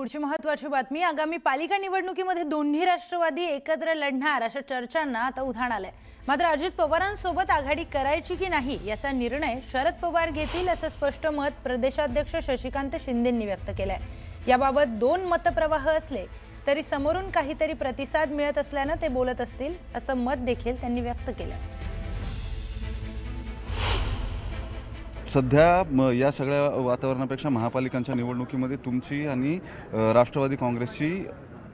पुढची महत्वाची बातमी आगामी पालिका निवडणुकीमध्ये दोन्ही राष्ट्रवादी एकत्र लढणार अशा चर्चांना आता उधाण आलंय. मात्र अजित पवारांसोबत आघाडी करायची की नाही याचा निर्णय शरद पवार घेतील असं स्पष्ट मत प्रदेशाध्यक्ष शशिकांत शिंदेंनी व्यक्त केलंय. याबाबत दोन मतप्रवाह असले तरी समोरून काहीतरी प्रतिसाद मिळत असल्यानं ते बोलत असतील असं मत देखील त्यांनी व्यक्त केलं सध्या म या सगळ्या वातावरणापेक्षा महापालिकांच्या निवडणुकीमध्ये तुमची आणि राष्ट्रवादी काँग्रेसची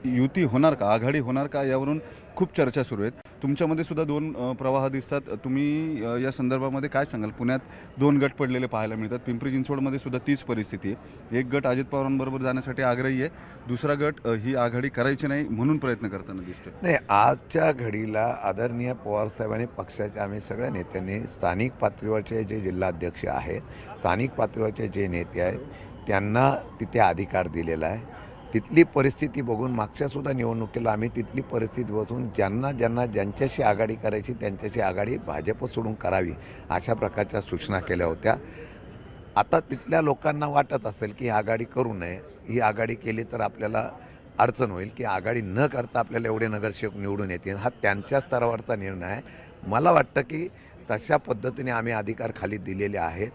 युती होणार का? आघाडी होणार का? यावरून खूप चर्चा सुरू आहेत. तुमच्यामध्ये सुद्धा दोन प्रवाह दिसतात. तुम्ही या संदर्भामध्ये काय सांगाल? पुण्यात दोन गट पडलेले पाहायला मिळतात. पिंपरी चिंचवडमध्ये सुद्धा तीच परिस्थिती आहे. एक गट अजित पवारांबरोबर जाण्यासाठी आग्रही आहे. दुसरा गट ही आघाडी करायची नाही म्हणून प्रयत्न करताना दिसतो नाही आजच्या घडीला आदरणीय पवारसाहेबांनी पक्षाच्या आम्ही सगळ्या नेत्यांनी स्थानिक पातळीवरचे जे जिल्हाध्यक्ष आहेत स्थानिक पातळीवरचे जे नेते आहेत त्यांना तिथे अधिकार दिलेला आहे. तिथली परिस्थिती बघून मागच्यासुद्धा निवडणुकीला आम्ही तिथली परिस्थिती बसून ज्यांना ज्यांना ज्यांच्याशी आघाडी करायची त्यांच्याशी आघाडी भाजप सोडून करावी अशा प्रकारच्या सूचना केल्या होत्या. आता तिथल्या लोकांना वाटत असेल की आघाडी करू नये. ही आघाडी केली तर आपल्याला अडचण होईल की आघाडी न करता आपल्याला एवढे नगरसेवक निवडून येतील. हा त्यांच्या स्तरावरचा निर्णय आहे. मला वाटतं की तशा पद्धतीने आम्ही अधिकार खाली दिलेले आहेत.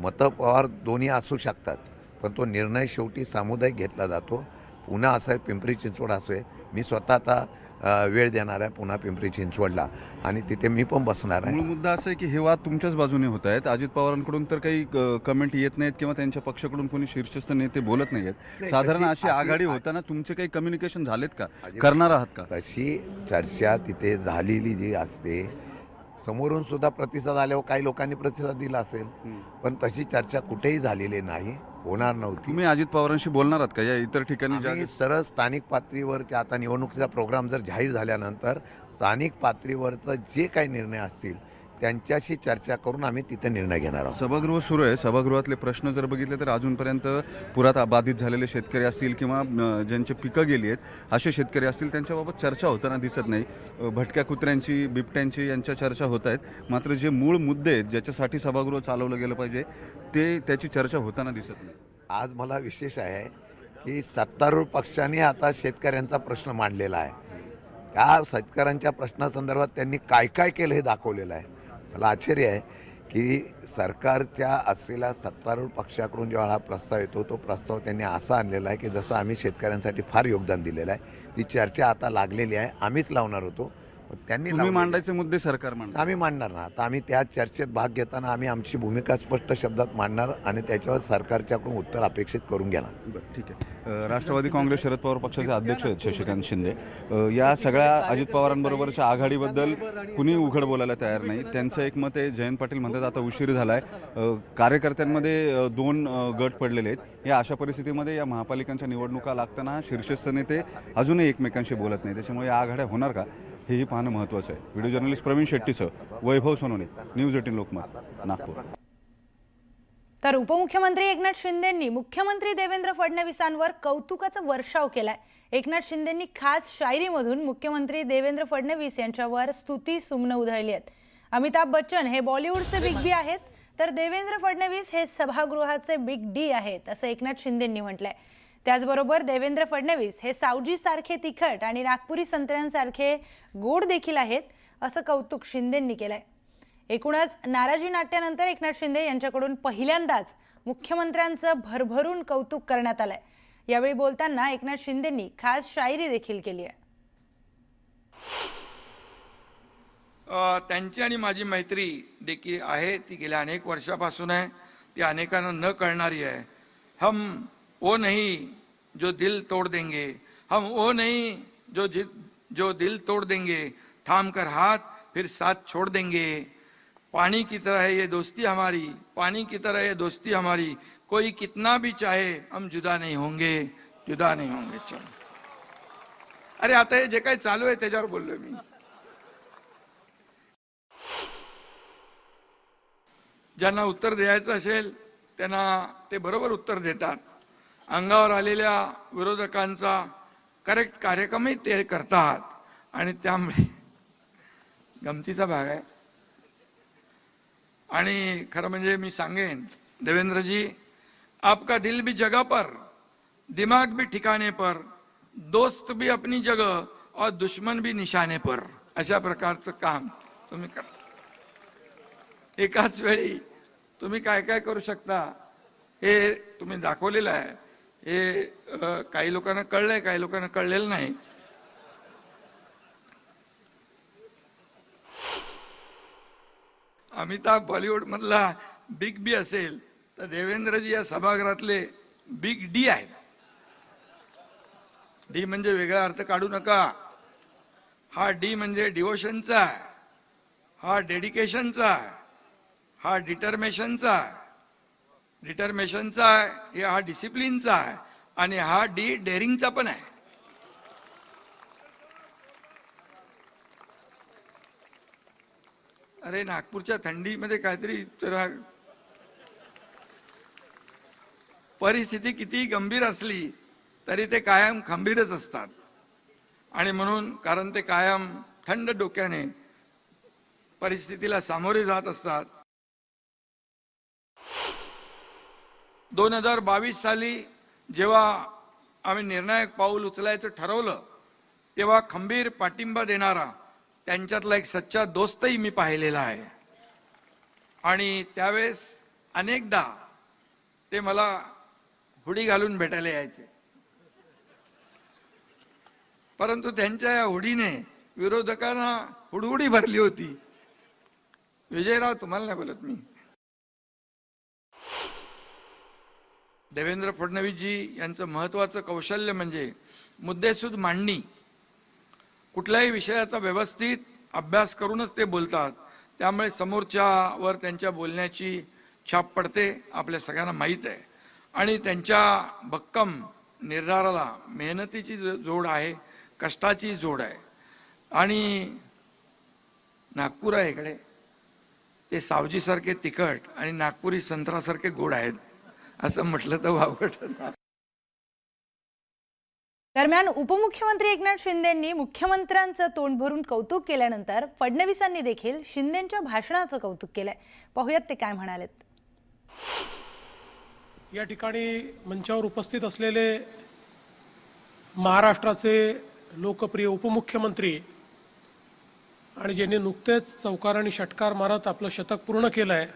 मतं पवार दोन्ही असू शकतात. पण तो निर्णय शेवटी सामुदायिक घेतला जातो. पुन्हा असं आहे पिंपरी चिंचवड असो आहे. मी स्वतः आता वेळ देणार आहे पुन्हा पिंपरी चिंचवडला. आणि तिथे मी पण बसणार आहे. मूळ मुद्दा असा आहे की हे वाद तुमच्याच बाजूने होत आहेत. अजित पवारांकडून तर काही कमेंट येत नाहीत किंवा त्यांच्या पक्षाकडून कोणी शीर्षस्थ नेते बोलत नाही, साधारण तशी- अशी आघाडी होताना तुमचे काही कम्युनिकेशन झालेत का? करणार आहात का? तशी चर्चा तिथे झालेली जी असते समोरून सुद्धा प्रतिसाद आल्यावर काही लोकांनी प्रतिसाद दिला असेल. पण तशी चर्चा कुठेही झालेली नाही होणार नव्हती. तुम्ही अजित पवारांशी बोलणार आहात का? या इतर ठिकाणी ज्या सरळ स्थानिक पातळीवरचे आता निवडणुकीचा प्रोग्राम जर जाहीर झाल्यानंतर स्थानिक पातळीवरचं जे काही निर्णय असतील त्यांच्याशी चर्चा करून आम्ही तिथे निर्णय घेणार आहोत. सभागृह सुरू आहे. सभागृहातले प्रश्न जर बघितले तर अजूनपर्यंत पुरात बाधित झालेले शेतकरी असतील किंवा ज्यांची पिकं गेली आहेत असे शेतकरी असतील त्यांच्याबाबत चर्चा होताना दिसत नाही. भटक्या कुत्र्यांची बिबट्यांची यांच्या चर्चा होत आहेत. मात्र जे मूळ मुद्दे आहेत ज्याच्यासाठी सभागृह चालवलं गेलं पाहिजे ते त्याची चर्चा होताना दिसत नाही. आज मला विशेष आहे की सत्तारूढ पक्षाने आता शेतकऱ्यांचा प्रश्न मांडलेला आहे. त्या शेतकऱ्यांच्या प्रश्नासंदर्भात त्यांनी काय काय केलं हे दाखवलेलं आहे. मला आश्चर्य आहे की सरकारच्या असलेल्या सत्तारूढ पक्षाकडून जेव्हा हा प्रस्ताव येतो तो प्रस्ताव त्यांनी असा आणलेला आहे की जसं आम्ही शेतकऱ्यांसाठी फार योगदान दिलेलं आहे. ती चर्चा आता लागलेली आहे. आम्हीच लावणार होतो. त्यांनी तुम्ही. मांडायचे मुद्दे सरकार मांडा आम्ही मांडणार ना. आता आम्ही त्या चर्चेत भाग घेताना आम्ही आमची भूमिका स्पष्ट शब्दात मांडणार आणि त्याच्यावर सरकारच्याकडून उत्तर अपेक्षित करून घेणार. बरं ठीक आहे. राष्ट्रवादी काँग्रेस शरद पवार पक्षाचे अध्यक्ष आहेत शशिकांत शिंदे. या सगळ्या अजित पवारांबरोबरच्या आघाडीबद्दल कुणी उघड बोलायला तयार नाही. त्यांचं एक मत आहे जयंत पाटील म्हणतात आता उशीर झाला आहे कार्यकर्त्यांमध्ये दोन गट पडलेले आहेत. या अशा परिस्थितीमध्ये या महापालिकांच्या निवडणुका लागताना शीर्षस्थ नेते अजूनही एकमेकांशी बोलत नाही त्याच्यामुळे या आघाड्या होणार का? हेही पाहणं महत्त्वाचं आहे. व्हिडिओ जर्नलिस्ट प्रवीण शेट्टीसह वैभव सोनोने न्यूज एटीन लोकमत नागपूर. तर उपमुख्यमंत्री एकनाथ शिंदेंनी मुख्यमंत्री देवेंद्र फडणवीसांवर कौतुकाचा वर्षाव केलाय. एकनाथ शिंदेंनी खास शायरीमधून मुख्यमंत्री देवेंद्र फडणवीस यांच्यावर स्तुती सुमनं उधळली आहेत. अमिताभ बच्चन हे बॉलिवूडचे बिग बी आहेत तर देवेंद्र फडणवीस हे सभागृहाचे बिग डी आहेत असं एकनाथ शिंदेंनी म्हटलंय. त्याचबरोबर देवेंद्र फडणवीस हे सावजीसारखे तिखट आणि नागपुरी संत्र्यांसारखे गोड देखील आहेत असं कौतुक शिंदेंनी केलंय. एकूणच नाराजी नाट्यानंतर एकनाथ शिंदे यांच्याकडून पहिल्यांदाच मुख्यमंत्र्यांचं भरभरून कौतुक करण्यात आलंय. यावेळी बोलताना एकनाथ शिंदेंनी खास शायरी देखील केली आहे. त्यांची आणि माझी मैत्री देखील आहे ती गेल्या अनेक वर्षापासून आहे ती अनेकांना न कळणारी आहे. हम वो नहीं जो दिल तोड़ देंगे। हम वो नहीं जो जो दिल तोड़ देंगे। थाम कर हाथ फिर साथ छोड़ देंगे। पानी की तरह है ये दोस्ती हमारी पानी की तरह ये दोस्ती हमारी। कोई कितना भी चाहे हम जुदा नहीं होंगे जुदा नहीं होंगे चलो। अरे आता हे जे काही चालू आहे त्याच्यावर बोललोय मी। ज्यांना उत्तर द्यायचं असेल त्यांना ते बरोबर उत्तर देतात. अंगावर आलेल्या विरोधकांचा करेक्ट कार्यक्रमही ते करतात. आणि त्यामुळे गमतीचा भाग आहे. आणि खरं म्हणजे मी सांगेन देवेंद्रजी आपका दिल भी जगह पर दिमाग भी ठिकाणे पर दोस्त भी अपनी जगह और दुश्मन भी निशाने पर अशा प्रकारचं काम तुम्ही करा. एकाच वेळी तुम्ही काय काय करू शकता हे तुम्ही दाखवलेलं आहे. हे काही लोकांना कळलंय काही लोकांना कळलेलं नाही. अमिताभ बॉलिवूड मधला बिग बी असेल तर देवेंद्रजी या सभागृहातले बिग डी आहेत. डी म्हणजे वेगळा अर्थ काढू नका. हा डी म्हणजे डिवोशनचा हा डेडिकेशनचा हा डिटर्मेशनचा आहे डिटर्मेशनचा आहे हे हा डिसिप्लिनचा आहे आणि हा डी डेअरिंगचा पण आहे. अरे नागपूरच्या थंडीमध्ये काहीतरी परिस्थिती किती गंभीर असली तरी ते कायम खंबीरच असतात. आणि म्हणून कारण ते कायम थंड डोक्याने परिस्थितीला सामोरे जात असतात दोन हजार बावीस साली जेव्हा आम्ही निर्णायक पाऊल उचलायचं ठरवलं तेव्हा खंबीर पाठिंबा देणारा त्यांच्यातला एक सच्चा दोस्तही मी पाहिलेला आहे. आणि त्यावेळेस अनेकदा ते मला हुडी घालून भेटायला यायचे. परंतु त्यांच्या या हुडीने विरोधकांना हुडहुडी भरली होती. विजयराव तुम्हाला नाही बोलत मी? देवेंद्र फडणवीसजी यांचं महत्त्वाचं कौशल्य म्हणजे मुद्देसूद मांडणी. कुठल्याही विषयाचा व्यवस्थित अभ्यास करूनच ते बोलतात. त्यामुळे समोरच्यावर त्यांच्या बोलण्याची छाप पडते आपल्या सगळ्यांना माहीत आहे. आणि त्यांच्या भक्कम निर्धाराला मेहनतीची जो- जोड आहे कष्टाची जोड आहे. आणि नागपूर आहे इकडे. ते सावजीसारखे तिखट आणि नागपुरी संत्रासारखे गोड आहेत. असं म्हटलं तर वावट दरम्यान उपमुख्यमंत्री एकनाथ शिंदेंनी मुख्यमंत्र्यांचं तोंड भरून कौतुक केल्यानंतर फडणवीसांनी देखील शिंदेंच्या भाषणाचं कौतुक केलंय. पाहुयात ते काय म्हणालेत. या ठिकाणी मंचावर उपस्थित असलेले महाराष्ट्राचे लोकप्रिय उपमुख्यमंत्री आणि ज्यांनी नुकतेच चौकार आणि षटकार मारत आपलं शतक पूर्ण केलं आहे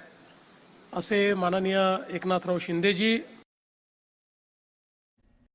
असे माननीय एकनाथराव शिंदेजी